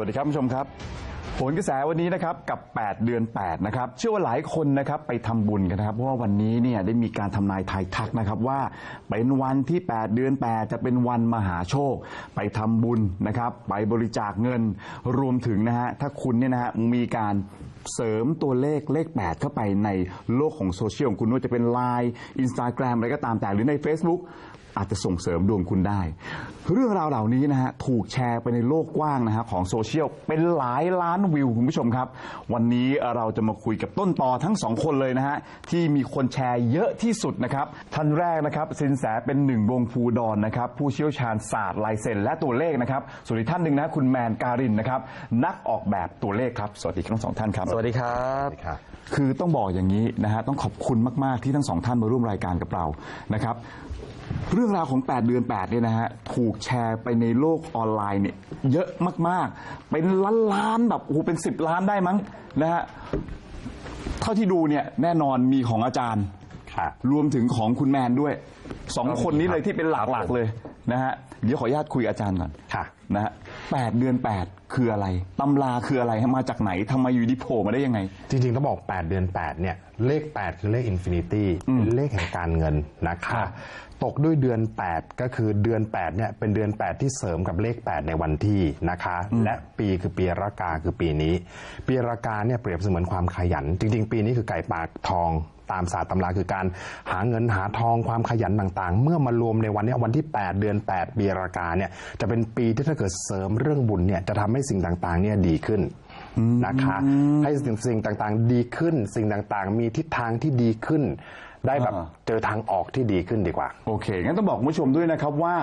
วัสดีครับผู้ชมครับผลกระแสวันนี้นะครับกับ 8 เดือน 8 นะครับเชื่อว่าหลายคนนะครับไปทำบุญกันนะครับ เพราะว่าวันนี้เนี่ยได้มีการทำนายทายทักนะครับว่าเป็นวันที่ 8 เดือน 8 จะเป็นวันมหาโชค ไปทำบุญนะครับ ไปบริจาคเงินรวมถึงนะฮะถ้าคุณเนี่ยนะฮะมีการเสริมตัวเลขเลข 8 เข้าไปในโลกของโซเชียลของคุณไม่ว่าจะเป็น Line Instagram อะไรก็ตามแต่หรือใน Facebook อาจจะส่งเสริมดวงคุณได้ เรื่องราวเหล่านี้นะฮะถูกแชร์ไปในโลกกว้างนะฮะของโซเชียลเป็นหลายล้านวิวคุณผู้ชมครับ วันนี้เราจะมาคุยกับต้นตอทั้งสองคนเลยนะฮะที่มีคนแชร์เยอะที่สุดนะครับท่านแรกนะครับสินแสเป็นหนึ่งวงภูดอนนะครับผู้เชี่ยวชาญศาสตร์ลายเซ็นและตัวเลขนะครับส่วนอีกท่านหนึ่งนะคุณแมนการินนะครับนักออกแบบตัวเลขครับสวัสดีทั้งสองท่านครับ สวัสดีครับคือต้องบอกอย่างนี้นะฮะต้องขอบคุณมาก ๆ ที่ทั้งสองท่านมาร่วมรายการกับเรานะครับ เรื่องราวของ 8 เดือน8เนี่ยนะฮะถูกแชร์ไปในโลกออนไลน์เนี่ยเยอะมากๆ เป็นล้านล้านๆแบบโอ้โหเป็น 10 ล้านได้มั้งนะฮะเท่าที่ดูเนี่ยแน่นอนมีของอาจารย์ ค่ะ รวมถึงของคุณแมนด้วยสองคนนี้เลยที่เป็นหลักๆเลยนะฮะเดี๋ยวขออนุญาตคุยกับอาจารย์ก่อนค่ะ นะฮะแปดเดือน8คืออะไรตำราคืออะไรฮะมาจากไหนทำไมอยู่ดีโผล่มาได้ยังไง จริงๆต้องบอก 8 เดือน 8 เนี่ย เลข 8 คือเลขอินฟินิตี้เป็นเลขแห่งการเงินนะครัคะ บ ตกด้วยเดือน 8 ก็คือเดือน 8 เนี่ย เป็นเดือน 8 ที่เสริมกับเลข 8 ในวันที่นะคะ และปีคือปีรากาคือปีนี้ ปีรากาเนี่ยเปรียบเสมือนความขยัน จริง ๆ ปีนี้คือไก่ปากทอง ตามศาสตร์ตำราคือการหาเงินหาทองความขยันต่างๆ เมื่อมารวมในวันเนี้ยวันที่ 8 เดือน 8 ปีรากาเนี่ยจะเป็นปีที่ถ้าเกิดเสริมเรื่องบุญเนี่ยจะทำให้สิ่งต่างๆเนี่ยดีขึ้น นะคะให้สิ่งสิ่งต่างๆดีขึ้น สิ่งต่างๆ มีทิศทางที่ดีขึ้น ได้แบบอ่า เจอทางออกที่ดีขึ้นดีกว่า โอเคงั้นต้องบอกคุณผู้ชมด้วยนะครับว่า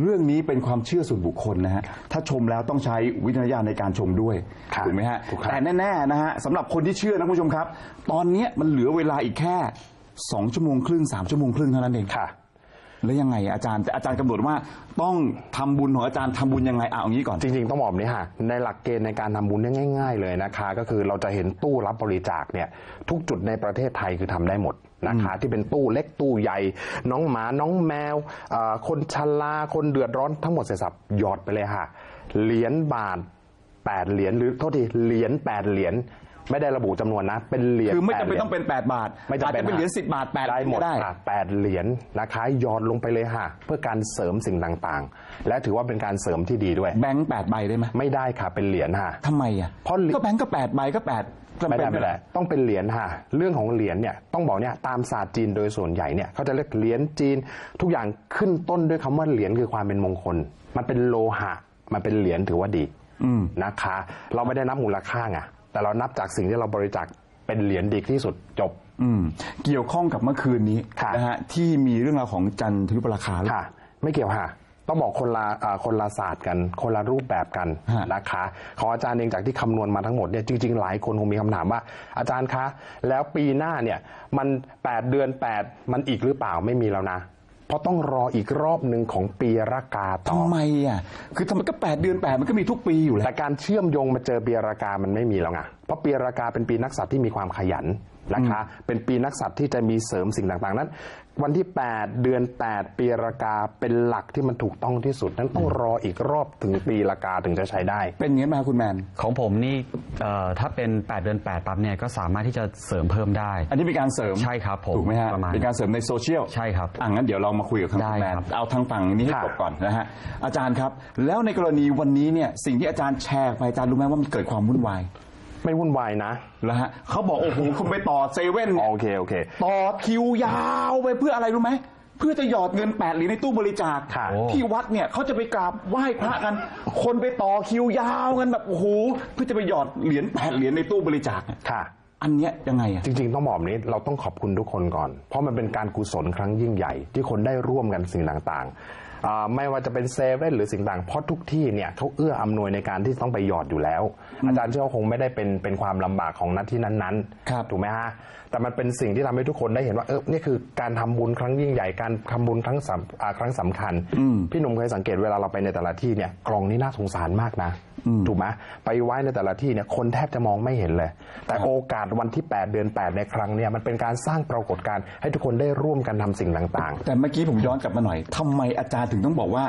เรื่องนี้เป็นความเชื่อส่วนบุคคลนะฮะถ้าชมแล้วต้องใช้วิจารณญาณในการชมด้วยครับถูกไหมฮะถูกครับแต่แน่ๆนะฮะสำหรับคนที่เชื่อนะคุณผู้ชมครับ ตอนเนี้ยมันเหลือเวลาอีกแค่2ชั่วโมงครึ่ง3ชั่วโมงครึ่งเท่านั้นเองค่ะแล้วยังไงอาจารย์อาจารย์กำหนดว่าต้องทำบุญของอาจารย์ทำบุญยังไงอะเอางี้ก่อนจริงๆต้องบอกแบบนี้ค่ะในหลักเกณฑ์ในการทำบุญเนี่ยง่าย ๆ เลยนะคะ ก็คือเราจะเห็นตู้รับบริจาคเนี่ยทุกจุดในประเทศไทยคือทำได้หมด นะคะที่เป็นตู้เล็กตู้ใหญ่ น้องหมาน้องแมวเอ่อคนชราคนเดือดร้อนทั้งหมดเสร็จสับหยอดไปเลยค่ะ เหรียญบาทแปดเหรียญหรือโทษทีเหรียญแปดเหรียญไม่ได้ระบุจำนวนนะ เป็นเหรียญคือไม่จำแปดเป็นหรียญต้องเป็น 8 บาทไม่จำอาจเป็นจะเป็นเหรียญ10 บาท8ได้หมดก็ได้ค่ะแปดเหรียญนะคะหยอดลงไปเลยค่ะ เพื่อการเสริมสิ่งต่างๆ และถือว่าเป็นการเสริมที่ดีด้วย แบงค์8ใบได้ไหมไม่ได้ค่ะเป็นเหรียญค่ะทำไมอะเพราะเหรียญก็แบงค์ก็8ใบก็8 จำไม่เป็นได้ไม่ได้ ต้องเป็นเหรียญค่ะ เรื่องของเหรียญเนี่ยต้องบอกเนี่ยตามศาสตร์จีนโดยส่วนใหญ่เนี่ยเขาจะเรียกเหรียญจีน ทุกอย่างขึ้นต้นด้วยคำว่าเหรียญคือความเป็นมงคล มันเป็นโลหะ มันเป็นเหรียญถือว่าดีนะคะ เราไม่ได้นับมูลค่าไงแต่เรานับจากสิ่งที่เราบริจาคเป็นเหรียญดีที่สุดจบ อืม เกี่ยวข้องกับเมื่อคืนนี้ค่ะ นะฮะที่มีเรื่องราวของจันทรุปราคาหรือเปล่า ค่ะ ไม่เกี่ยวค่ะ ต้องบอกคนละอ่าคนละศาสตร์กัน คนละรูปแบบกันฮะ นะคะของอาจารย์เองจากที่คำนวณมาทั้งหมดเนี่ยจริงๆ หลายคนคงมีคำถามว่า อาจารย์คะ แล้วปีหน้าเนี่ยมัน 8 เดือน 8 มันอีกหรือเปล่าไม่มีแล้วนะ เพราะต้องรออีกรอบหนึ่งของปีรากาต่อ ทำไมอะ คือทำไมก็8เดือน8มันก็มีทุกปีอยู่แล้แต่วการเชื่อมโยงมาเจอปีรากามันไม่มีแล้วไง เพราะปีรากาเป็นปีนักสัตว์ที่มีความขยัน นะคะเป็นปีนักสัตว์ที่จะมีเสริมสิ่งต่างๆ นั้น วันที่ 8 เดือน 8 ปีรากาเป็นหลักที่มันถูกต้องที่สุด นั้นต้องรออีกรอบถึงปีรากาถึงจะใช้ได้ เป็นอย่างนี้ไหมครับคุณแมน ของผมนี่เอ่อถ้าเป็น 8 เดือน 8 ปั๊บเนี่ยก็สามารถที่จะเสริมเพิ่มได้ อันนี้เป็นการเสริมใช่ครับผมถูกไหมฮะประมาณเป็นการเสริมในโซเชียลใช่ครับอะงั้นเดี๋ยวเรามาคุยกับทางได้คุณแมนครับ เอาทางฝั่งนี้ให้ค่ะ จบก่อนนะฮะอาจารย์ครับ แล้วในกรณีวันนี้เนี่ยสิ่งที่อาจารย์แชร์ไปอาจารย์รู้ไหมว่ามันเกิดความวุ่นวาย ไม่วุ่นวายนะ แล้วฮะเขาบอกโอ้โหคุณไปต่อเซเว่นเนี่ยโอเคโอเค ต่อคิวยาวไปเพื่ออะไรรู้ไหมเพื่อจะหยอดเงินแปดเหรียญในตู้บริจาคค่ะที่วัดเนี่ยเขาจะไปกราบไหว้พระกัน คนไปต่อคิวยาวกันแบบโอ้โหเพื่อจะไปหยอดเหรียญแปดเหรียญในตู้บริจาคเนี่ยค่ะ อันเนี้ยยังไงอะ จริงๆ ต้องบอกแบบนี้เราต้องขอบคุณทุกคนก่อน เพราะมันเป็นการกุศลครั้งยิ่งใหญ่ ที่คนได้ร่วมกันสิ่งต่างๆอ่า ไม่ว่าจะเป็นเซเว่นหรือสิ่งต่าง เพราะทุกที่เนี่ยเขาเอื้ออำนวยในการที่ต้องไปหยอดอยู่แล้ว อาจารย์เชื่อว่าคงไม่ได้เป็นเป็นความลำบากของหนัที่นั้นครับถูกไหมฮะ แต่มันเป็นสิ่งที่ทำให้ทุกคนได้เห็นว่าเออนี่คือการทำบุญครั้งยิ่งใหญ่การทำบุญครั้งสำอ่าครั้งสำคัญ พี่หนุ่มเคยสังเกตเวลาเราไปในแต่ละที่เนี่ยกล่องนี้น่าสงสารมากนะถูกไหมไปไว้ในแต่ละที่เนี่ยคนแทบจะมองไม่เห็นเลย แต่โอกาสวันที่ 8 เดือน 8 ในครั้งเนี่ยมันเป็นการสร้างปรากฏการณ์ให้ทุกคนได้ร่วมกันทำสิ่งต่างแต่เมื่อกี้ผมย้อนกลับมาหน่อยทำไมอาจารย์ถึงต้องบอกว่า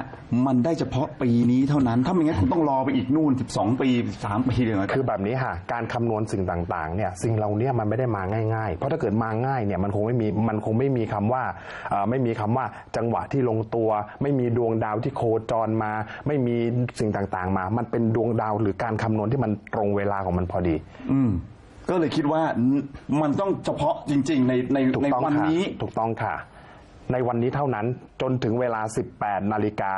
มันได้เฉพาะปีนี้เท่านั้น ถ้าไม่งั้นคุณต้องรอไปอีกนู่น 12 ปี 13 ปีเลยนะคือแบบนี้ค่ะการคำนวณสิ่งต่างๆเนี่ยสิ่งเหล่านี้มันไม่ได้มาง่ายๆเพราะถ้าเกิดมาง่ายเนี่ยมันคงไม่มีมันคงไม่มีคำว่าเอ่อไม่มีคำว่าจังหวะที่ลงตัว ไม่มีดวงดาวที่โคจรมา ไม่มีสิ่งต่างๆมา มันเป็นดวงดาวหรือการคำนวณที่มันตรงเวลาของมันพอดี อืมก็เลยคิดว่ามันต้องเฉพาะจริง ๆ ในในถูกในต้องวันค่ะนี้ถูกต้องค่ะ ในวันนี้เท่านั้นจนถึงเวลา 18 นาฬิกา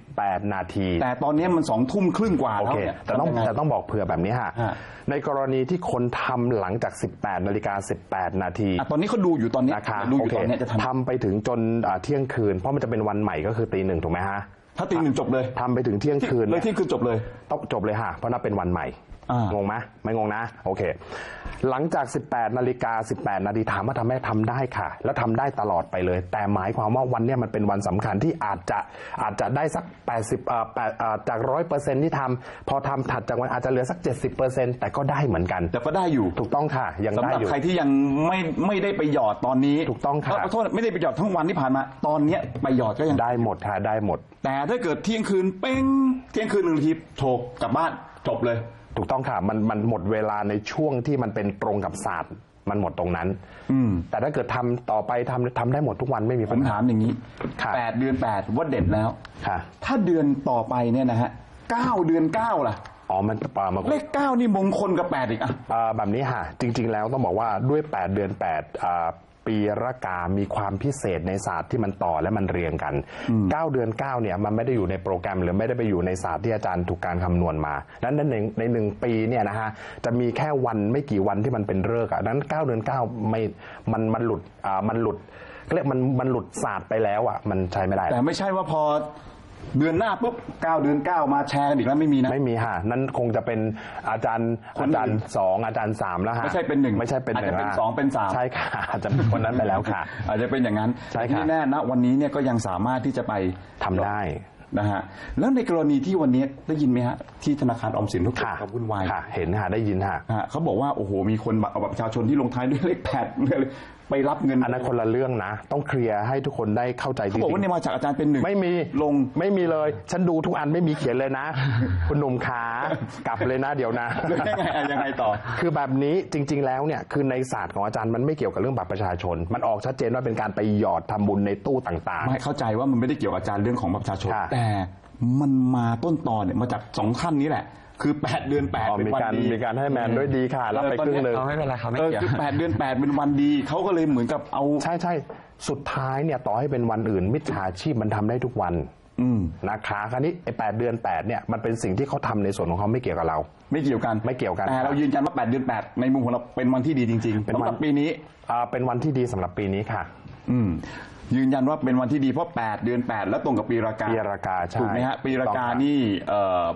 18 นาทีแต่ตอนนี้มันสองทุ่มครึ่งกว่าโอแล้วเคเนี่ยแต่ต้องทำยังไงแต่ต้องบอกเผื่อแบบนี้ฮะฮะ ในกรณีที่คนทำหลังจาก 18 นาฬิกา 18 นาที อะตอนนี้เขาดูอยู่ตอนนี้นะคะดูอโอยู่เคตอนนี้จะทำทำไปถึงจนอ่าเที่ยงคืน เพราะมันจะเป็นวันใหม่ก็คือตีหนึ่งถูกไหมฮะถ้าตีหนึ่งจบเลยทำไปถึงเที่ยงคืนเลยที่คือจบเลย ต้องจบเลยฮะเพราะนับเป็นวันใหม่ อ่าง งงไหมไม่งงนะ โอเค หลังจาก 18นาฬิกา18นาทีถามว่าทำไหมทำได้ค่ะ แล้วทำได้ตลอดไปเลย แต่หมายความว่าวันเนี้ยมันเป็นวันสำคัญที่อาจจะอาจจะได้สัก 80เอ่อแปดเอ่อจากร้อยเปอร์เซ็นที่ทำพอทำถัดจากวันอาจจะเหลือสัก 70เปอร์เซ็นแต่ก็ได้เหมือนกัน แต่ก็ได้อยู่ถูกต้องค่ะ ยังสำได้หรับอยู่ ใครที่ยังไม่ไม่ได้ไปหยอดตอนนี้ถูกต้องครับ เขอโทษไม่ได้ไปหยอดทั้งวันที่ผ่านมา ตอนเนี้ยไปหยอดก็ยังได้หมดค่ะได้หมด แต่ถ้าเกิดเที่ยงคืนเป้งเที่ยงคืนหนึ่งนาทีโถกกลับบ้านจบเลย ถูกต้องค่ะมันมันหมดเวลาในช่วงที่มันเป็นตรงกับศาสตร์มันหมดตรงนั้น อืม แต่ถ้าเกิดทำต่อไปทำทำได้หมดทุกวันไม่มีผปัมญหา ถามอย่างนี้ครับแปดเดือนแปดว่าเด็ดแล้ว ค่ะ ถ้าเดือนต่อไปเนี่ยนะฮะเก้าเดือนเก้าล่ะ อ๋อมันปามาเลขเก้านี่มงคลกับแปดอีกอะ อ่าแบบนี้ค่ะ จริง ๆ แล้วต้องบอกว่าด้วย 8 เดือน8อ่า ปีระกา มีความพิเศษในศาสตร์ที่มันต่อและมันเรียงกัน 9 เดือน 9 เนี่ยมันไม่ได้อยู่ในโปรแกรม หรือไม่ได้ไปอยู่ในศาสตร์ที่อาจารย์ถูกการคำนวณมานั้นในหนึ่งในหนึ่งปีเนี่ยนะฮะจะมีแค่วันไม่กี่วันที่มันเป็นเลิกษ์อะนั้น 9 เดือน 9 ไม่มันมันหลุดอ่ามันหลุดเรียกมันมันหลุดศาสตร์ไปแล้วอะมันใช้ไม่ได้ แต่ไม่ใช่ว่าพอ เดือนหน้าปุ๊บเก้าเดือนเก้ามาแชร์กันอีกแล้วไม่มีนะ ไม่มีฮะนั่นคงจะเป็นอาจารย์คนอื่นอาจารย์สองอาจารย์สามแล้วฮะไม่ใช่เป็นหนึ่งไม่ใช่เป็นหนึ่งอาจจะเป็นฮสองเป็นสาม ใช่ค่ะอาจจะเป็นคนนั้นไปแล้วค่ะ อาจจะเป็นอย่างนั้นใช่ครับที่แน่นะวันนี้เนี่ยก็ยังสามารถที่จะไปทำได้ นะฮะแล้วในกรณีที่วันนี้ได้ยินไหมฮะที่ธนาคารออมสินทุกคนค่ะเขาวุ่นวายค่ะ เห็นค่ะได้ยินค่ะฮะเขาบอกว่าโอ้โหมีคนบัตรเอาบัตรประชาชนที่ลงท้ายด้วยเลขแปดเลย ไปรับเงินอันนั้นคนละเรื่องนะ ต้องเคลียร์ให้ทุกคนได้เข้าใจจเขาริบอกว่างเนี่ยมาจากอาจารย์เป็นหนึ่งๆไม่มีลง ไม่มีเลย ฉันดูทุกอันไม่มีเขียนเลยนะ คุณหนุ่มขากลับเลยนะเดี๋ยวนะ แล้วยังไงอะยังไงต่อ คือแบบนี้จริง ๆ แล้วเนี่ยคือในศาสตร์ของอาจารย์มันไม่เกี่ยวกับเรื่องบัตรประชาชน มันออกชัดเจนว่าเป็นการไปหยอดทำบุญในตู้ต่าง ไม่เข้าใจว่ามันไม่ได้เกี่ยวกับอาจารย์เรื่องของบัตรประชาชน ค่ะ แต่มันมาต้นตอนเนี่ยมาจากสองท่านนี้แหละ คือแปดเดือนแปดอ๋อเป็นมีวันการดีมีการให้แมนด้วยดีค่ะรับไปครึ่งหนึ่ง เอาไม่เป็นไรครับไม่เออเกี่ยว คือแปดเดือนแปดเป็นวันดีเขาก็เลยเหมือนกับเอาใช่ใช่สุดท้ายเนี่ยต่อให้เป็นวันอื่น มิจฉาชีพมันทำได้ทุกวันอืมนะคะคราวนี้ไอ้แปดเดือนแปดเนี่ยมันเป็นสิ่งที่เขาทำในส่วนของเขาไม่เกี่ยวกับเรา ไม่เกี่ยวกันไม่เกี่ยวกันแต่เรายืนยันว่าแปดเดือนแปดในมุมของเราเป็นวันที่ดีจริงๆเป็นวันสำหรับปีนี้ อ่าเป็นวันที่ดีสำหรับปีนี้ค่ะ อืมยืนยันว่าเป็นวันที่ดีเพราะ 8 เดือน 8 แล้วตรงกับปีรากาปีรากาใช่ถูกไหมฮะปีราถูกต้กาองครับ นี่เอ่อ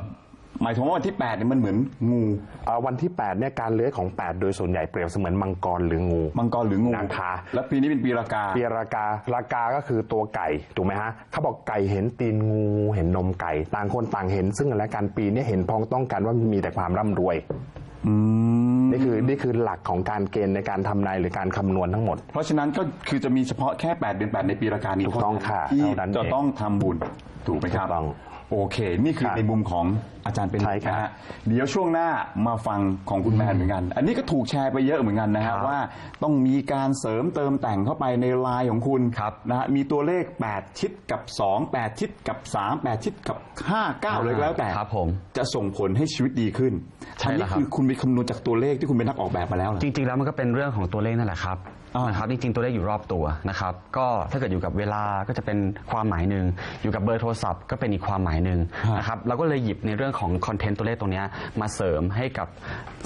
หมายถึงว่าวันที่8เนี่ยมันเหมือนงูอ่าวันที่8เนี่ยการเลื้อยของ 8 โดยส่วนใหญ่เปรียบเสมือนมังกรหรืองู มังกรหรืองูนะคะแล้วปีนี้เป็นปีรากาปีรากา รากาก็คือตัวไก่ถูกไหมฮะเขาบอกไก่เห็นตีนงูงูเห็นนมไก่ ต่างคนต่างเห็นซึ่งกันและกันปีเนี้เห็นพ้องต้องกันว่ามีแต่ความร่ำรวย อืมนี่คือนี่คือหลักของการเกณฑ์ในการทำนายหรือการคำนวณทั้งหมด เพราะฉะนั้นก็คือจะมีเฉพาะแค่ 8 เดือน 8 ในปีรากานี้ถูกต้องค่ะที่เท่านั้นเองจะต้องทำบุญถูกไหมครับถูกต้อง โอเค นี่คือครับ ในมุมของ อาจารย์เป็นใช่ครับ นะฮะเดี๋ยวช่วงหน้ามาฟังของคุณแมนเหมือนกัน อันนี้ก็ถูกแชร์ไปเยอะเหมือนกันนะฮะว่าต้องมีการเสริมเติมแต่งเข้าไปในไลน์ของคุณครับนะฮะมีตัวเลข 8 ชิดกับ 2 8 ชิดกับ 3 8 ชิดกับ 5 9เลยก็แล้วแต่ครับผมจะส่งผลให้ชีวิตดีขึ้นใช่อันแล้นี้วครับ คือคุณไปคำนวณจากตัวเลขที่คุณเป็นนักออกแบบมาแล้วเหรอ จริงๆ แล้วมันก็เป็นเรื่องของตัวเลขนั่นแหละครับอ่านนะครับจริงๆ ตัวเลขอยู่รอบตัวนะครับ ก็ถ้าเกิดอยู่กับเวลาก็จะเป็นความหมายหนึ่งอยู่กับเบอร์โทรศัพท์ก็เป็นอีกความหมายหนึ่งนะครับเราก็เลยหยิบในเรื่องของคอนเทนต์ตัวเลขตรงเนี้ยมาเสริมให้กับ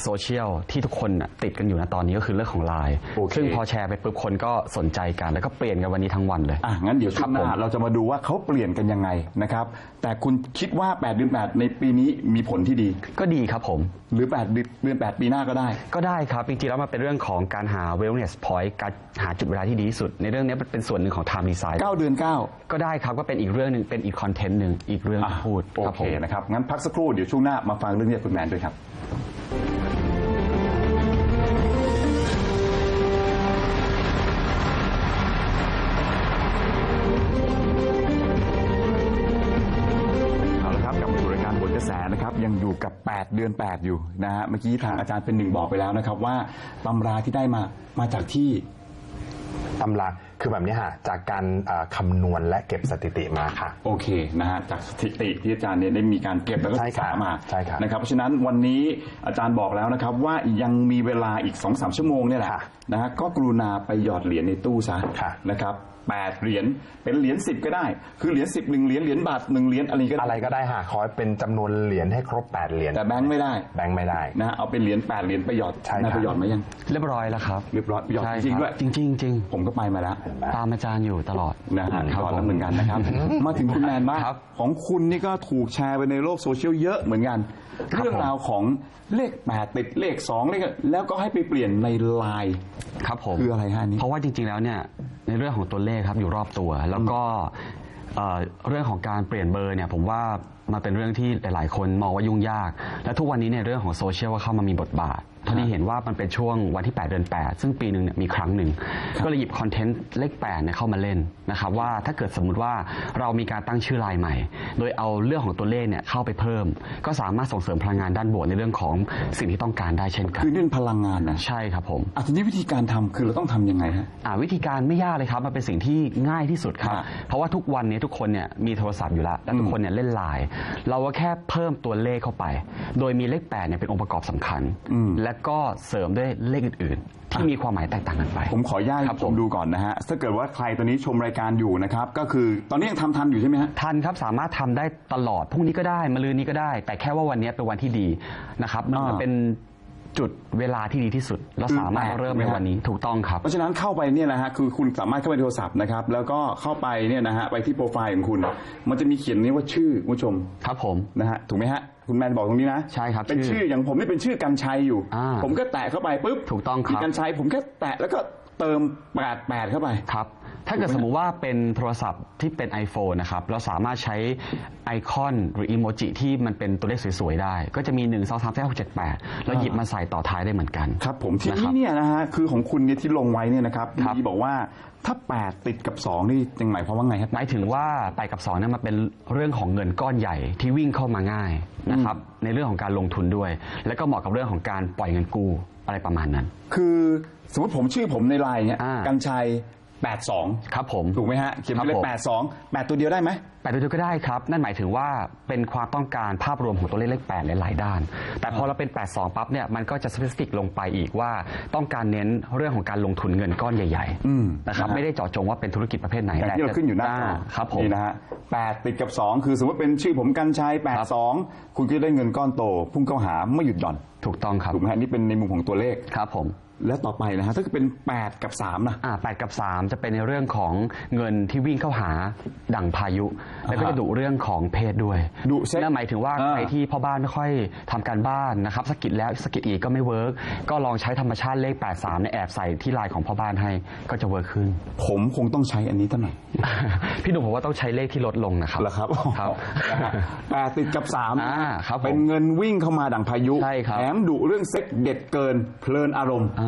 โซเชียลที่ทุกคนน่ะติดกันอยู่นะตอนนี้ก็คือเรื่องของไลน์โอเค ซึ่งพอแชร์ไปปุ๊บคนก็สนใจกันแล้วก็เปลี่ยนกันวันนี้ทั้งวันเลย อะงั้นเดี๋ยวช่วงหครัน้าบผมเราจะมาดูว่าเขาเปลี่ยนกันยังไงนะครับ แต่คุณคิดว่า8เดือน8ในปีนี้มีผลที่ดี ก็ดีครับผม หรือ8เดือน8ปีหน้าก็ได้ ก็ได้ครับ จริงๆแล้วมันเป็นเรื่องของการหา wellness point การหาจุดเวลาที่ดีที่สุด ในเรื่องนี้มันเป็นส่วนหนึ่งของ time design 9 เดือน 9 ก็ได้ครับก็เป็นอีกเรื่องหนึ่งเป็นอีกคอนเทนต์หนึ่งอีกเรื่องอะที่พูดโอครับเคผมนะครับ งั้นพักสักครู่รู่เดี๋ยวช่วงหน้ามาฟังเรื่องนี้คุณแมนด้วยครับยังอยู่กับ 8 เดือน 8 อยู่นะฮะเมื่อกี้ทางอาจารย์เป็นหนึ่งบอกไปแล้วนะครับว่าตำราที่ได้มามาจากที่ตำรา คือแบบนี้ฮะจากการเอ่อคำนวณและเก็บสถิติมาค่ะ โอเคนะฮะจากสถิติที่อาจารย์เนี่ยได้มีการเก็บแล้วก็ใช่ศึกครับษามาใช่ครับนะครับเพราะฉะนั้นวันนี้อาจารย์บอกแล้วนะครับ ว่ายังมีเวลาอีก2อสชั่วโมงเนี่ยแหละค่ะนะฮะก็กรุณาไปหยอดเหรียญในตู้ซะค่ะนะครับแปดเหรียญเป็นเหรียญสิบก็ได้ คือเหรียญสิบหนึ่งเหรียญเหรียญบาทหนึ่งเหรียญอะไรก็อะไรได้ก็ได้ฮะขอให้เป็นจำนวนเหรียญให้ครบ8เหรียญแต่แบงค์ไม่ได้แบงค์ไม่ได้นะฮะเอาเป็นเหรียญแปดเหรียญไปหยอดใช่ครับนายไปหยอดไหมยัง เรียบร้อยแล้วครับเรียบร้อยหยอดใช่จริงๆด้วยคบจริงๆจริงผมก็ไปมาแล้วๆตามอาจารย์อยู่ตลอดนะฮะครับก่อนผแล้วเหมือนกันนะครับ มาถึงคุณแมนบ้างครับของคุณนี่ก็ถูกแชร์ไปในโลกโซเชียลเยอะเหมือนกันครับเรื่องราวของเลขแปดติดเลขสองเลขแล้วก็ให้ไปเปลี่ยนในไลน์ครับผมคืออะไรฮะอันนี้เพราะว่าจริง ๆแล้วเนี่ยในเรื่องของตัวเลขครับอยู่รอบตัว แล้วก็เอ่อเรื่องของการเปลี่ยนเบอร์เนี่ยผมว่ามันเป็นเรื่องที่หลาย ๆ คนมองว่ายุ่งยาก และทุกวันนี้ในยเรื่องของโซเชียลก็เข้ามามีบทบาท เท่าที่เห็นว่ามันเป็นช่วงวันที่ 8 เดือน 8 ซึ่งปีหนึ่งเนี่ยมีครั้งหนึ่ง ก็เลยหยิบคอนเทนต์เลข8เนี่ยเข้ามาเล่นนะครับว่าถ้าเกิดสมมุติว่าเรามีการตั้งชื่อไลน์ใหม่ โดยเอาเรื่องของตัวเลขเนี่ยเข้าไปเพิ่ม ก็สามารถส่งเสริมพลังงานด้านบวกในเรื่องของสิ่งที่ต้องการได้เช่นกันคือเรื่องพลังงานนะใช่ครับผมอะทีนี้วิธีการทำคือเราต้องทำยังไงฮะอ่าวิธีการไม่ยากเลยครับมันเป็นสิ่งที่ง่ายที่สุดครับครับเพราะว่าทุกวันนี้ทุกคนเนี่ยมีโทรศัพท์อยู่แล้วและทุกคนเนี่ยเล่นไลน์เราก็แค่เพิ่มตัวเลขเข้าไป โดยมีเลข8เนี่ยเป็นองค์ประกอบสำคัญอืมและก็เสริมด้วยเลขอื่นๆ ที่มีความหมายแตกต่างกันไป ผมขออนุญาตให้ครับชผมมดูก่อนนะฮะ ถ้าเกิดว่าใครตอนนี้ชมรายการอยู่นะครับ ก็คือตอนนี้ยังทำทันอยู่ใช่ไหมฮะ ทันครับสามารถทำได้ตลอดพรุ่งนี้ก็ได้มะรืนนี้ก็ได้ แต่แค่ว่าวันนี้เป็นวันที่ดีนะครับมันอ่า เป็น จุดเวลาที่ดีที่สุดเราสามารถคือแปดเริ่มใช่ไหมในฮะวันนี้ถูกต้องครับ เพราะฉะนั้นเข้าไปเนี่ยนะฮะคือคุณสามารถเข้าไปในโทรศัพท์นะครับ แล้วก็เข้าไปเนี่ยนะฮะไปที่โปรไฟล์ของคุณ มันจะมีเขียนนี้ว่าชื่อคุณผู้ชมครับผมนะฮะถูกไหมฮะคุณแมนบอกตรงนี้นะใช่ครับเป็นชื่ชื่อออย่างผมนี่เป็นชื่อกันชัยอยู่อ่าผมก็แตะเข้าไปปุ๊บถูกต้องครับมีกันชัยผมแค่แตะแล้วก็ เติมแปดแปดเข้าไป ครับ ถ้าเกิดสมมุติว่าเป็นโทรศัพท์ที่เป็น iPhone นะครับ เราสามารถใช้ไอคอนหรืออีโมจิที่มันเป็นตัวเลขสวยๆ ได้ ก็จะมี 1 2 3 4 6 7 8 แล้วหยิบมาใส่ต่อท้ายได้เหมือนกันครับ ผมทีนะคนี้รับเนี่ยนะฮะคือของคุณเนี่ยที่ลงไว้เนี่ยนะครับครับ มีบอกว่าถ้าแปดติดกับสองนี่ยังหมายความว่าไงครับ หมายถึงว่าไปกับ2เนี่ยมันเป็นเรื่องของเงินก้อนใหญ่ที่วิ่งเข้ามาง่ายนะครับ ในเรื่องของการลงทุนด้วย แล้วก็เหมาะกับเรื่องของการปล่อยเงินกู้อะไรประมาณนั้น คือ สมมติผมชื่อผมในไลน์เนี่ยอ่า กันชัย 82 ครับผม ถูกไหมฮะ เขียนไปเลคยรับผม 82 8 ตัวเดียวได้ไหม แปดตัวเดียวก็ได้ครับ นั่นหมายถึงว่าเป็นความต้องการภาพรวมของตัวเลขเลขแปดหลายๆด้าน แต่พอเราเป็น 8 2 ปั๊บเนี่ยมันก็จะสเปซิฟิกลงไปอีกว่า ต้องการเน้นเรื่องของการลงทุนเงินก้อนใหญ่อืมๆนะครับนะฮะ ไม่ได้เจาะจงว่าเป็นธุรกิจประเภทไหนอย่างที่เราขึ้นอยู่หน้าจอครับผม นี่นะฮะ8ติดกับ 2 คือสมมติเป็นชื่อผมกันชัยครับ82 คุณก็ได้เงินก้อนโต พุ่งเข้าหาไม่หยุดหย่อนถูกต้องครับถูกไหมฮะนี่เป็นในมุมของตัวเลข ครับผม แล้วต่อไปนะฮะถ้าเกิดเป็น 8 กับ3นะอ่าแปดกับ 3 จะเป็นในเรื่องของเงินที่วิ่งเข้าหาดั่งพายุ แล้วก็จะดุเรื่องของเพศด้วยดุเซ็กนั่นหมายถึงว่าอ่า ใครที่พ่อบ้านไม่ค่อยทำการบ้านนะครับสะกิดแล้วสะกิดอีกก็ไม่เวิร์กก็ลองใช้ธรรมชาติเลข 83เนี่ยแอบใส่ที่ไลน์ของพ่อบ้านให้ก็จะเวิร์กขึ้น ผมคงต้องใช้อันนี้เท่าไหร่พี่หนุ่มผมว่าต้องใช้เลขที่ลดลงนะครับเหรอครับครับ นะฮะแปดติดกับ3อ่าครับผมเป็นเงินวิ่งเข้ามาดั่งพายุใช่ครับ แถมดุเรื่องเซ็กเด็ดเกินเพลินอารมณ์ อ่า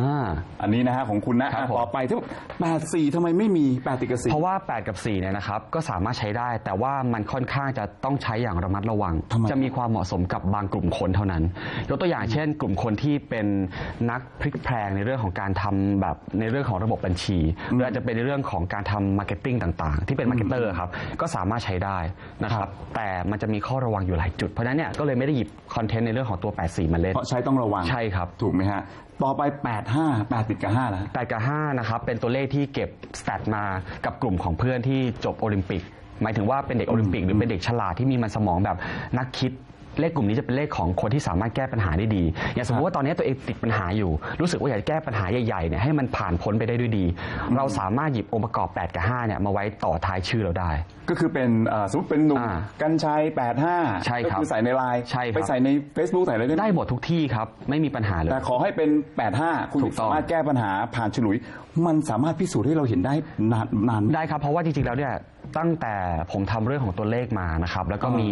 อันนี้นะฮะของคุณนะครับผม ต่อไปที่แปดสี่ทำไมไม่มีแปดติดกับสี่เพราะว่า 8 กับ4เนี่ยนะครับก็สามารถใช้ได้ แต่ว่ามันค่อนข้างจะต้องใช้อย่างระมัดระวังทำไมจะมีความเหมาะสมกับบางกลุ่มคนเท่านั้น ยกตัวอย่างเช่น กลุ่มคนที่เป็นนักพลิกแพลงในเรื่องของการทำแบบในเรื่องของระบบบัญชีหรืออาจจะเป็นในเรื่องของการทำมาร์เก็ตติ้งต่างๆ ที่เป็นมาร์เก็ตเตอร์ครับก็สามารถใช้ได้นะครับแต่มันจะมีข้อระวังอยู่หลายจุดเพราะฉะนั้นเนี่ยก็เลยไม่ได้หยิบคอนเทนต์ในเรื่องของตัว 84 มาเล่น เพราะใช้ต้องระวังใช่ครับ ถูกไหมฮะต่อไป 85 8ปดติดกับ5แล้วแปดกับ5นะครับเป็นตัวเลขที่เก็บสแตทมากับกลุ่มของเพื่อนที่จบโอลิมปิก หมายถึงว่าเป็นเด็กโอลิมปิกหรือเป็นเด็กฉลาดที่มีมันสมองแบบนักคิด เลขกลุ่มนี้จะเป็นเลขของคนที่สามารถแก้ปัญหาได้ดี อย่างสมมติว่าตอนนี้ตัวเองติดปัญหาอยู่ รู้สึกว่าอยากจะแก้ปัญหาใหญ่ๆเนี่ยให้มันผ่านพ้นไปได้ด้วยดี เราสามารถหยิบองค์ประกอบ 8 กับ 5เนี่ยมาไว้ต่อท้ายชื่อเราได้ ก็คือเป็นเอ่อสมมติเป็นหนุ่มอ่ากันชัยแปดห้าใช่ครับก็คือใส่ในไลน์ใช่ครับ ไปใส่ใน Facebook ใส่อะไรได้ไหมได้หมดทุกที่ครับ ไม่มีปัญหาเลย แต่ขอให้เป็นแปดห้าคุณถูกต้องสามารถแก้ปัญหาผ่านฉลุย มันสามารถพิสูจน์ให้เราเห็นได้นานนาน ได้ครับ เพราะว่าจริงๆแล้วเนี่ยตั้งแต่ผมทำเรื่องของตัวเลขมานะครับ แล้วก็อ่ามีมี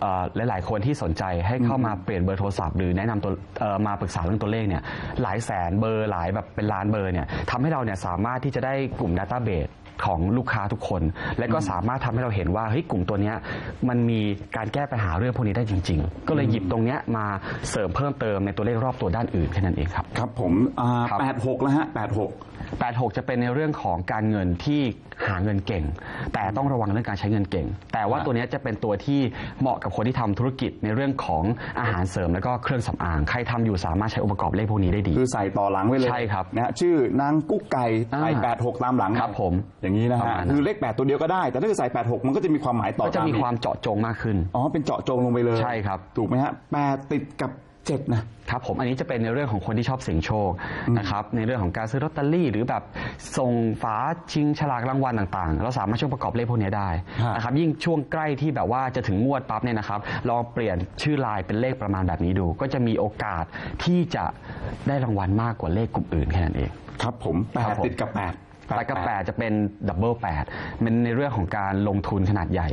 เอ่อหลาย ๆ คนที่สนใจให้เข้ามาเปลี่ยนเบอร์โทรศัพท์หรือแนะนำตัวเอ่อมาปรึกษาเรื่องตัวเลขเนี่ยหลายแสนเบอร์หลายแบบเป็นล้านเบอร์เนี่ยทำให้เราเนี่ยสามารถที่จะได้กลุ่ม Database ของลูกค้าทุกคน และก็สามารถทำให้เราเห็นว่าเฮ้ยกลุ่มตัวเนี้ยมันมีการแก้ปัญหาเรื่องพวกนี้ได้จริง ๆ ก็เลยหยิบตรงเนี้ยมาเสริมเพิ่มเติมในตัวเลขรอบตัวด้านอื่นแค่นั้นเองครับครับผมอ่าครับแปดหกแล้วฮะแปดหก86จะเป็นในเรื่องของการเงินที่หาเงินเก่ง แต่ต้องระวังเรื่องการใช้เงินเก่ง แต่ว่าครับตัวเนี้ยจะเป็นตัวที่เหมาะกับคนที่ทำธุรกิจในเรื่องของอาหารเสริมแล้วก็เครื่องสำอาง ใครทำอยู่สามารถใช้องค์ประกอบเลขพวกนี้ได้ดี คือใส่ต่อหลังไว้เลยใช่ครับนะฮะชื่อนางกุ๊กไก่ใส่อ่าแปดหกตามหลังครับผมอย่างนี้นะประฮะมาณนั้น คือเลขแปดตัวเดียวก็ได้ แต่ถ้าเกิดใส่แปดหกมันก็จะมีความหมายต่อก็จะมีตความเจาะจงมากขึ้น อ๋อเป็นเจาะจงลงไปเลยใช่ครับ ถูกไหมฮะแปดติดกับเจ็ดนะ ครับผมอันนี้จะเป็นในเรื่องของคนที่ชอบเสี่ยงโชคนะครับในเรื่องของการซื้อลอตเตอรี่หรือแบบส่งฝาชิงฉลากรางวัลต่างๆ เราสามารถช่วยประกอบเลขพวกนี้ได้ฮะ นะครับยิ่งช่วงใกล้ที่แบบว่าจะถึงงวดปั๊บเนี่ยนะครับลองเปลี่ยนชื่อลายเป็นเลขประมาณแบบนี้ดู ก็จะมีโอกาสที่จะได้รางวัลมากกว่าเลขกลุ่มอื่นแค่นั้นเอง ครับผมแปครัดบผม ติดกับแปด ตากระแปดจะเป็นดับเบิลแปดเป็นในเรื่องของการลงทุนขนาดใหญ่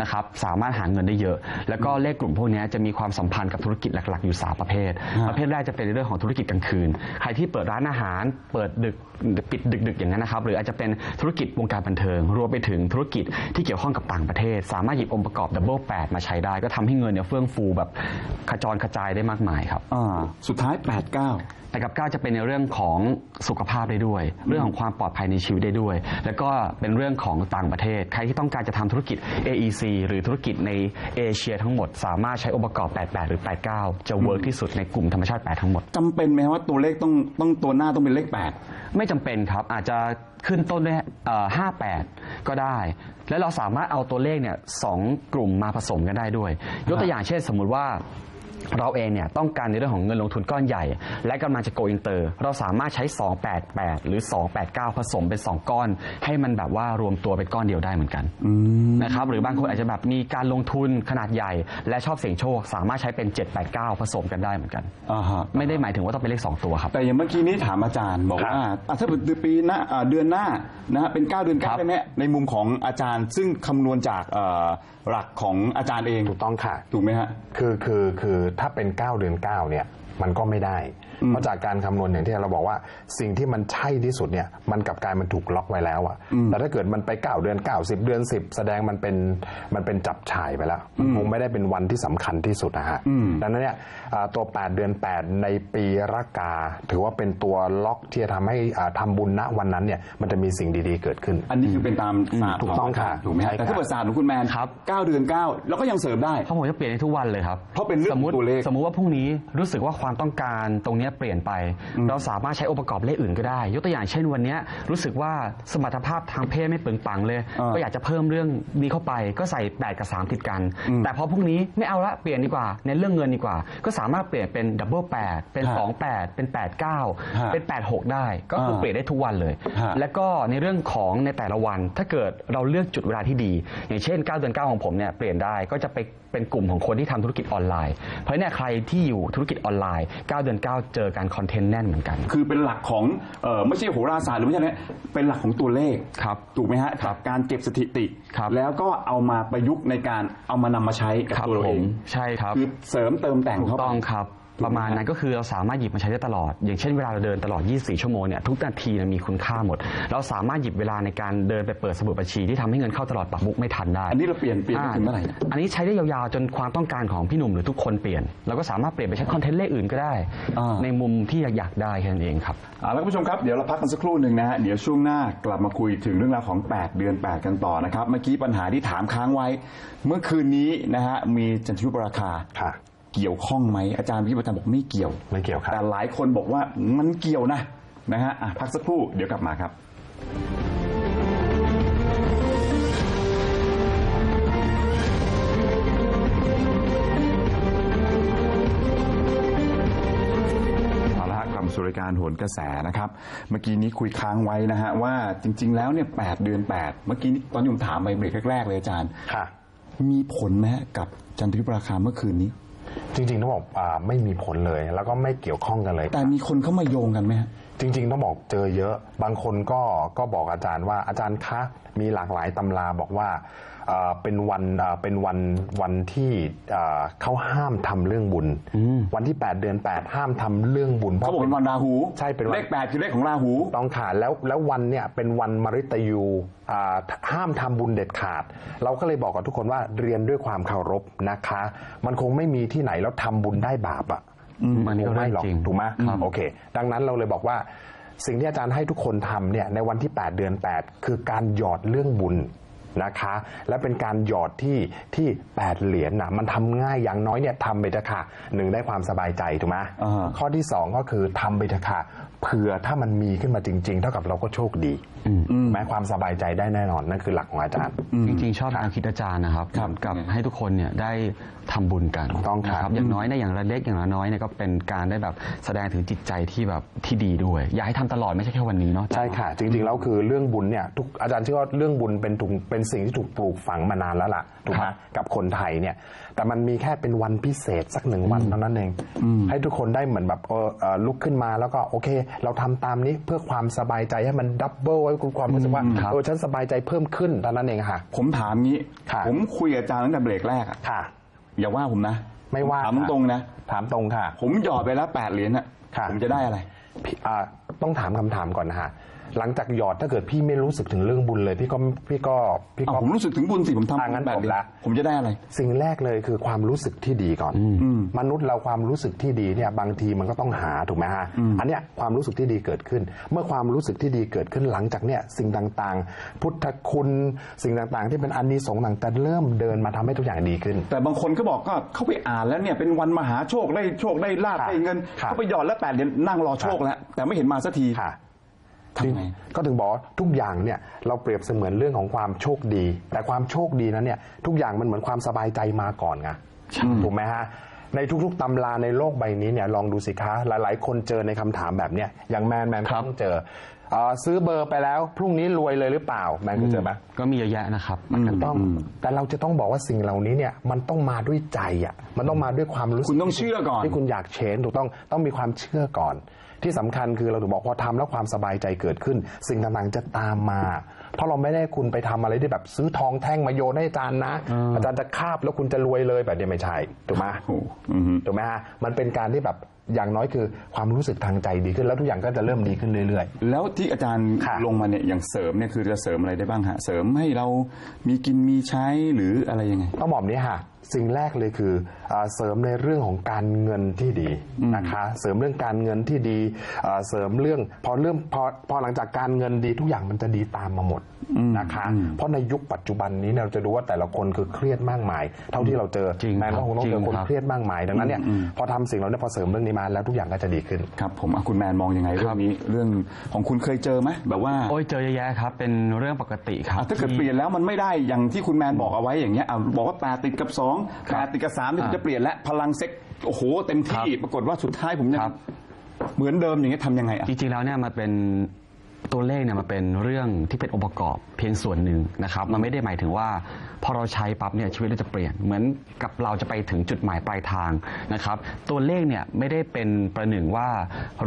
นะครับสามารถหาเงินได้เยอะ แล้วก็เลขกลุ่มพวกนี้จะมีความสัมพันธ์กับธุรกิจหลัก ๆ อยู่ส3ประเภท ประเภทแรกจะเป็นในเรื่องของธุรกิจกลางคืน ใครที่เปิดร้านอาหาร เปิดดึกปิดดึก ๆ อย่างนั้นนะครับ หรืออาจจะเป็นธุรกิจวงการบันเทิง รวมไปถึงธุรกิจที่เกี่ยวข้องกับต่างประเทศ สามารถหยิบองค์ประกอบดับเบิลแปดมาใช้ได้ ก็ทำให้เงินเนี่ยเฟื่องฟูแบบขจรกระจายได้มากมายครับสุดท้าย8า นะครับก้จะเป็นในเรื่องของสุขภาพได้ด้วย เรื่องของความปลอดภัยในชีวิตได้ด้วย แล้วก็เป็นเรื่องของต่างประเทศ ใครที่ต้องการจะทำธุรกิจ AEC หรือธุรกิจในเอเชียทั้งหมด สามารถใช้อุปกรณ์88 หรือ 89 จะเวิร์กที่สุดในกลุ่มธรรมชาติ 8 ทั้งหมดจำเป็นไหมว่าตัวเลขต้องต้องตัวหน้าต้องเป็นเลข 8 ไม่จำเป็นครับอาจจะขึ้นต้นด้วยห้ก็ได้ และเราสามารถเอาตัวเลขเนี่ยสองกลุ่มมาผสมกันได้ด้วย ยกตัวอย่างเช่นสมมุติว่า เราเองเนี่ยต้องการในเรื่องของเงินลงทุนก้อนใหญ่ และกำลังจะโกอินเตอร์ เราสามารถใช้ 288 หรือ 289 ผสมเป็น 2 ก้อน ให้มันแบบว่ารวมตัวเป็นก้อนเดียวได้เหมือนกันนะครับหรือบางคนอาจจะแบบมีการลงทุนขนาดใหญ่ และชอบเสี่ยงโชค สามารถใช้เป็น 789 ผสมกันได้เหมือนกันอ่าฮะไม่ได้หมายถึงว่าต้องเป็นเลขสองตัวครับ แต่อย่างเมื่อกี้นี้ถามอาจารย์บอกครับว่าอะถ้าเป็นปีหน้าอ่าเดือนหน้านะฮะเป็น 9 เดือนครับ9ได้ไหมในมุมของอาจารย์ซึ่งคำนวณจากเอ่อหลักของอาจารย์เองถูกต้องค่ะถูกไหมฮะคือคือคือถ้าเป็น 9 เดือน 9 เนี่ย มันก็ไม่ได้ เพราะจากการคำนวณอย่างที่เราบอกว่า สิ่งที่มันใช่ที่สุดเนี่ยมันกลับกลายมันถูกล็อกไว้แล้วอะแต่ถ้าเกิดมันไป 9 เดือน 9 10 เดือน 10 แสดงมันเป็นมันเป็นจับฉ่ายไปแล้วมันคงไม่ได้เป็นวันที่สำคัญที่สุดนะฮะดังนั้นเนี่ยอ่าตัว 8 เดือน 8 ในปีรากา ถือว่าเป็นตัวล็อกที่จะทำให้อ่าทำบุญณวันนั้นเนี่ยมันจะมีสิ่งดีๆเกิดขึ้น อันนี้คือเป็นตามศาสตร์ถูกต้องค่ะถูกไหมใช่ฮะครับแต่ถ้าเปิดศาสตร์ของคุณแมนครับ9เดือน9แล้วก็ยังเสริมได้ เพราะผมจะเปลี่ยนในทุกวันเลยครับเพราะเป็นเรื่องสมมติตัวเลข สมมุติว่าพรุ่งนี้รู้สึกว่าความต้องการตรงเนี้ยเปลี่ยนไป เราสามารถใช้องค์ประกอบเลขอื่นก็ได้ ยกตัวอย่างเช่นวันเนี้ยรู้สึกว่าสมรรถภาพทางเพศไม่เปล่งปลังเลยอ่าก็อยากจะเพิ่มเรื่องนี้เข้าไป ก็ใส่ 8 กับ 3 ติดกัน แต่พอพรุ่งนี้ไม่เอาละเปลี่ยนดีกว่า ในเรื่องเงินดีกว่า ก็สามารถเปลี่ยนเป็นดับเบิลแเป็นฮะ2 8 เป็น8ฮะ9เป็น 8 6 ได้ ก็คืออ่าเปลี่ยนได้ทุกวันเลยฮะแล้วก็ในเรื่องของในแต่ละวันถ้าเกิดเราเลือกจุดเวลาที่ดี อย่างเช่น9เดือน9ของผมเนี่ยเปลี่ยนได้ก็จะไปเป็นกลุ่มของคนที่ทำธุรกิจออนไลน์ เพราะฉะนั้นใครที่อยู่ธุรกิจออนไลน์ 9 เดือน 9เจอการคอนเทนต์แน่นเหมือนกัน คือเป็นหลักของเออไม่ใช่โหราศาสตร์หรือไม่ใช่เนี่ยเป็นหลักของตัวเลขครับถูกไหมฮะครับการเก็บสถิติ ครับ แล้วก็เอามาประยุกต์ในการเอามานำมาใช้กับครับตัวเราผเอมงใช่ครับคือเสริมเติมแต่งถูเข้ากไป ต้องครับ ประมาณนั้นก็คือเราสามารถหยิบมาใช้ได้ตลอด อย่างเช่นเวลาเราเดินตลอด 24 ชั่วโมงเนี่ยทุกนาทีเนี่ยมีคุณค่าหมด เราสามารถหยิบเวลาในการเดินไปเปิดสมุดบัญชีที่ทำให้เงินเข้าตลอดปักมุกไม่ทันได้ อันนี้เราเปลี่ยนเปลี่ยนไปถึงเมื่อไหร่อันนี้ใช้ได้ยาวๆ จนความต้องการของพี่หนุ่มหรือทุกคนเปลี่ยน เราก็สามารถเปลี่ยนไปใช้คอนเทนต์เลขอื่นก็ได้ อ่า ในมุมที่อยากๆได้แค่นั้นเองครับ เอาละคุณผู้ชมครับเดี๋ยวเราพักกันสักครู่หนึ่งนะฮะเดี๋ยวช่วงหน้ากลับมาคุยถึงเรื่องราวของ 8 เดือน 8 กันต่อนะครับ เมื่อกี้ปัญหาที่ถามค้างไว้ เมื่อคืนนี้นะฮะมีจันทรุปราคาค่ะ เกี่ยวข้องไหมอาจารย์พี่ประจันบอกไม่เกี่ยว ไม่เกี่ยวครับ แต่หลายคนบอกว่ามันเกี่ยวนะนะฮะอะพักสักครู่เดี๋ยวกลับมาครับ เอาละฮะกลับมาสู่รายการโหนกระแสนะครับ เมื่อกี้นี้คุยค้างไว้นะฮะว่าจริง ๆ แล้วเนี่ยแเดือน8เมื่อกี้นี้ตอนที่ผมถามไปเบรกแรกๆเลยอาจารย์ ค่ะ มีผลไหมฮะกับจันทรุปราคาเมื่อคืนนี้ จริงๆต้องบอกอ่าไม่มีผลเลย แล้วก็ไม่เกี่ยวข้องกันเลย แต่มีคนเข้ามาโยงกันไหมฮะ จริงๆต้องบอกเจอเยอะ บางคนก็ก็บอกอาจารย์ว่าอาจารย์คะมีหลากหลายตำราบอกว่า เอ่อเป็นวันเอ่อเป็นวันวันที่เอ่อเขาห้ามทำเรื่องบุญ วันที่ 8 เดือน 8 ห้ามทำเรื่องบุญเพเขาราะบอกเป็นวันราหูใช่เป็นวันเลขแปดคือเลขของราหูต้องขาดแล้วแล้ววันเนี่ยเป็นวันมฤตยูอ่าห้ามทำบุญเด็ดขาด เราก็เลยบอกกับทุกคนว่าเรียนด้วยความเคารพนะคะ มันคงไม่มีที่ไหนแล้วทำบุญได้บาปอะอันนี้ก็คงไม่หรอกเรื่องจริงถูกไหมครับโอเค ดังนั้นเราเลยบอกว่าสิ่งที่อาจารย์ให้ทุกคนทำเนี่ยในวันที่ 8 เดือน 8 คือการหยอดเรื่องบุญ นะคะ และเป็นการหยอดที่ที่ 8 เหรียญนะมันทำง่ายอย่างน้อยเนี่ยทำไปเถอะค่ะหนึ่งได้ความสบายใจถูกไหมอ่า ข้อที่ 2 ก็คือทำไปเถอะค่ะเผื่อถ้ามันมีขึ้นมาจริง ๆ เท่ากับเราก็โชคดี แม้ความสบายใจได้แน่นอนนั่นคือหลักของอาจารย์ จริงๆ ชอบแนวคิดอาจารย์นะครับครับกับให้ทุกคนเนี่ยได้ทำบุญกันถูกต้องครับนะอย่างน้อยเนี่ยอย่างละเล็กอย่างละน้อยเนี่ยก็เป็นการได้แบบแสดงถึงจิตใจที่แบบที่ดีด้วย อยากให้ทำตลอดไม่ใช่แค่วันนี้เนาะใช่ค่ะ จริงๆแล้วคือเรื่องบุญเนี่ยทุกอาจารย์เชื่อว่าเรื่องบุญเป็นถูกเป็นสิ่งที่ถูกปลูกฝังมานานแล้วล่ะถูกไหมกับคนไทยเนี่ย แต่มันมีแค่เป็นวันพิเศษสักหนึ่งวันเท่านั้นเองให้ทุกคนได้เหมือนแบบเออเอ่อลุกขึ้นมาแล้วก็โอเค เราทำตามนี้เพื่อความสบายใจให้มันดับเบิลไว้คุณความรู้สึกว่าครับ เออฉันสบายใจเพิ่มขึ้นเท่านั้นเองค่ะ ผมถามงี้ ค่ะ ผมคุยกับอาจารย์ตั้งแต่เบรกแรกอะค่ะ อย่าว่าผมนะไม่ว่า ถามตรงๆนะ ถามตรงค่ะ ผมหยอดไปแล้วแปดเหรียญอะค่ะ ผมจะได้อะไร พี่อ่าต้องถามคำถามก่อนนะฮะ หลังจากหยอดถ้าเกิดพี่ไม่รู้สึกถึงเรื่องบุญเลย พี่ก็พี่ก็พี่อ้าวก็ผมรู้สึกถึงบุญสิผมทำอะงั้นแปดผมเหรียญละ ผมจะได้อะไร สิ่งแรกเลยคือความรู้สึกที่ดีก่อน มนุษย์เราความรู้สึกที่ดีเนี่ยบางทีมันก็ต้องหาถูกไหมฮะอันเนี้ยความรู้สึกที่ดีเกิดขึ้น เมื่อความรู้สึกที่ดีเกิดขึ้นหลังจากเนี่ยสิ่งต่างๆ พุทธคุณ สิ่งต่างๆ ที่เป็นอานิสงส์ต่างจะเริ่มเดินมาทำให้ทุกอย่างดีขึ้น แต่บางคนก็บอกก็เขาไปอ่านแล้วเนี่ยเป็นวันมหาโชคได้โชคได้ลาบค่ะได้เงินค่ะเขาไปหยอดแล้วแปดเหรียญนั่งรอโชคแล้วแต่ไม่เห็นมาสักทีค่ะ ทำไงก็ถึงบอกว่าทุกอย่างเนี่ยเราเปรียบเสมือนเรื่องของความโชคดี แต่ความโชคดีนั้นเนี่ยทุกอย่างมันเหมือนความสบายใจมาก่อนไงถูกไหมฮะในทุกๆตำราในโลกใบนี้เนี่ยลองดูสิคะหลายๆ คนเจอในคำถามแบบเนี้ยอย่างแมนแมนก็ต้องเจอเอ่อซื้อเบอร์ไปแล้วพรุ่งนี้รวยเลยหรือเปล่าแมนเคยเจอไหมก็มีเยอะแยะนะครับถูกต้อง แต่เราจะต้องบอกว่าสิ่งเหล่านี้เนี่ยมันต้องมาด้วยใจอะมันต้องมาด้วยความรู้สึกคุณต้องเชื่อก่อนที่คุณอยากเชนถูกต้องต้องมีความเชื่อก่อน ที่สำคัญคือเราถึงบอกพอทำแล้วความสบายใจเกิดขึ้น สิ่งต่างๆจะตามมา เพราะเราไม่ได้คุณไปทำอะไรที่แบบซื้อทองแท่งมาโยนให้อาจารย์นะ อาจารย์จะคาบแล้วคุณจะรวยเลยแบบนี้ไม่ใช่ถูกไหมโอ้โหอือฮึถูกไหมฮะมันเป็นการที่แบบอย่างน้อยคือความรู้สึกทางใจดีขึ้น แล้วทุกอย่างก็จะเริ่มดีขึ้นเรื่อยแล้วที่อาจารย์ค่ะลงมาเนี่ยอย่างเสริมเนี่ยคือจะเสริมอะไรได้บ้างฮะเสริมให้เรามีกินมีใช้หรืออะไรยังไงๆต้องบอกแบบนี้ค่ะ สิ่งแรกเลยคืออาเสริมในเรื่องของการเงินที่ดีนะคะเสริมเรื่องการเงินที่ดีอ่าเสริมเรื่องพอเรื่องพอพอหลังจากการเงินดีทุกอย่างมันจะดีตามมาหมดนะคะ เพราะในยุคปัจจุบันนี้เนี่ยเราจะดูว่าแต่ละคนคือเครียดมากมาย เท่าที่เราเจอจริงแมนก็คงต้องเจอจริงคนครับเครียดมากมายดังนั้นเนี่ยพอทำสิ่งเราเนี่ยพอเสริมเรื่องนี้มาแล้วทุกอย่างก็จะดีขึ้นครับผมอะคุณแมนมองยังไงเรื่องนี้เรื่องของคุณเคยเจอไหมแบบว่าโอ้ยเจอเยอะแยะครับเป็นเรื่องปกติครับอะถ้าเกิดที่เปลี่ยนแล้วมันไม่ได้อย่างที่คุณแมนบอกเอาไว้อย่างเงี้ยอะบอกว่าแปดติดกับสองครัแปบดติดกับสามเนี่ยผมอะจะเปลี่ยนแล้วพลังเซ็กโอ้โหเต็มที่ครับปรากฏว่าสุดท้ายผมยังครับ เหมือนเดิมอย่างเงี้ยทำยังไงอะ จริงๆแล้วเนี่ยมันเป็นตัวเลขเนี่ยมันเป็นเรื่องที่เป็นองค์ประกอบเพียงส่วนหนึ่งนะครับ มันไม่ได้หมายถึงว่า พอเราใช้ปั๊บเนี่ยชีวิตเราจะเปลี่ยน เหมือนกับเราจะไปถึงจุดหมายปลายทางนะครับ ตัวเลขเนี่ยไม่ได้เป็นประหนึ่งว่า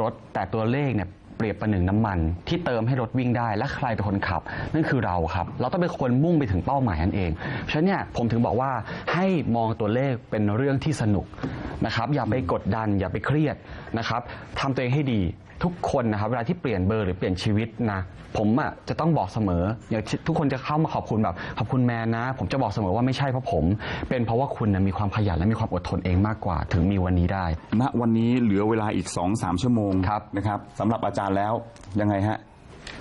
รถแต่ตัวเลขเนี่ย เปรียบประหนึ่งน้ำมัน ที่เติมให้รถวิ่งได้และใครเป็นคนขับ นั่นคือเราครับ เราต้องเป็นคนมุ่งไปถึงเป้าหมายนั่นเองฉะนั้นเนี่ยผมถึงบอกว่าให้มองตัวเลขเป็นเรื่องที่สนุกนะครับอย่าไปกดดันอย่าไปเครียดนะครับทำตัวเองให้ดี ทุกคนนะครับเวลาที่เปลี่ยนเบอร์หรือเปลี่ยนชีวิตนะผมอะจะต้องบอกเสมออย่างที่ทุกคนจะเข้ามาขอบคุณแบบขอบคุณแมนนะ ผมจะบอกเสมอว่าไม่ใช่เพราะผม เป็นเพราะว่าคุณนะมีความขยันและมีความอดทนเองมากกว่า ถึงมีวันนี้ได้ ณวันนี้เหลือเวลาอีก2อสามชั่วโมงครับนะครับสำหรับอาจารย์แล้วยังไงฮะ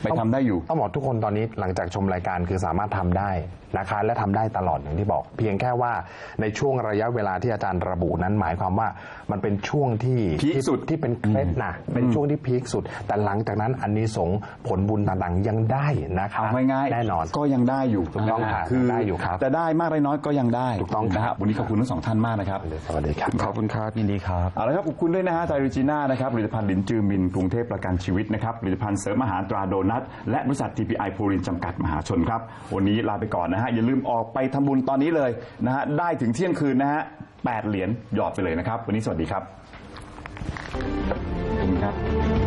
ไปทำได้อยู่ ต้องบอกทุกคนตอนนี้หลังจากชมรายการคือสามารถทำได้นะคะ และทำได้ตลอดอย่างที่บอก เพียงแค่ว่าในช่วงระยะเวลาที่อาจารย์ระบุนั้นหมายความว่ามันเป็นช่วงที่พีคสุด ที่เป็นเคล็ดนะเป็นช่วงที่พีคสุด แต่หลังจากนั้นอันนี้สงส์ผลบุญต่างๆยังได้นะคะเอาง่ายๆแน่นอน ก็ยังได้อยู่ถูกต้องนะฮะครับคือได้อยู่ครับจะได้มากได้น้อยก็ยังได้ถูกต้องครับ นะฮะวันนี้ขอบคุณทั้งสองท่านมากนะครับ สวัสดีครับ ขอบคุณครับ ยินดีครับ เอาละครับขอบคุณด้วยนะฮะไทยริจิน่านะครับผลิตภัณฑ์ลินจือมินกรุงเทพประกันชีวิตนะครับผลิตภัณฑ์เสริมอาหารตราโดนัทและบริษัท TPI พูรินจำกัดมหาชนครับ วันนี้ลาไปก่อนนะฮะ อย่าลืมออกไปทำบุญตอนนี้เลยนะฮะ ได้ถึงเที่ยงคืนนะฮะแปดเหรียญหยอดไปเลยนะครับ วันนี้สวัสดีครับขอบคุณครับ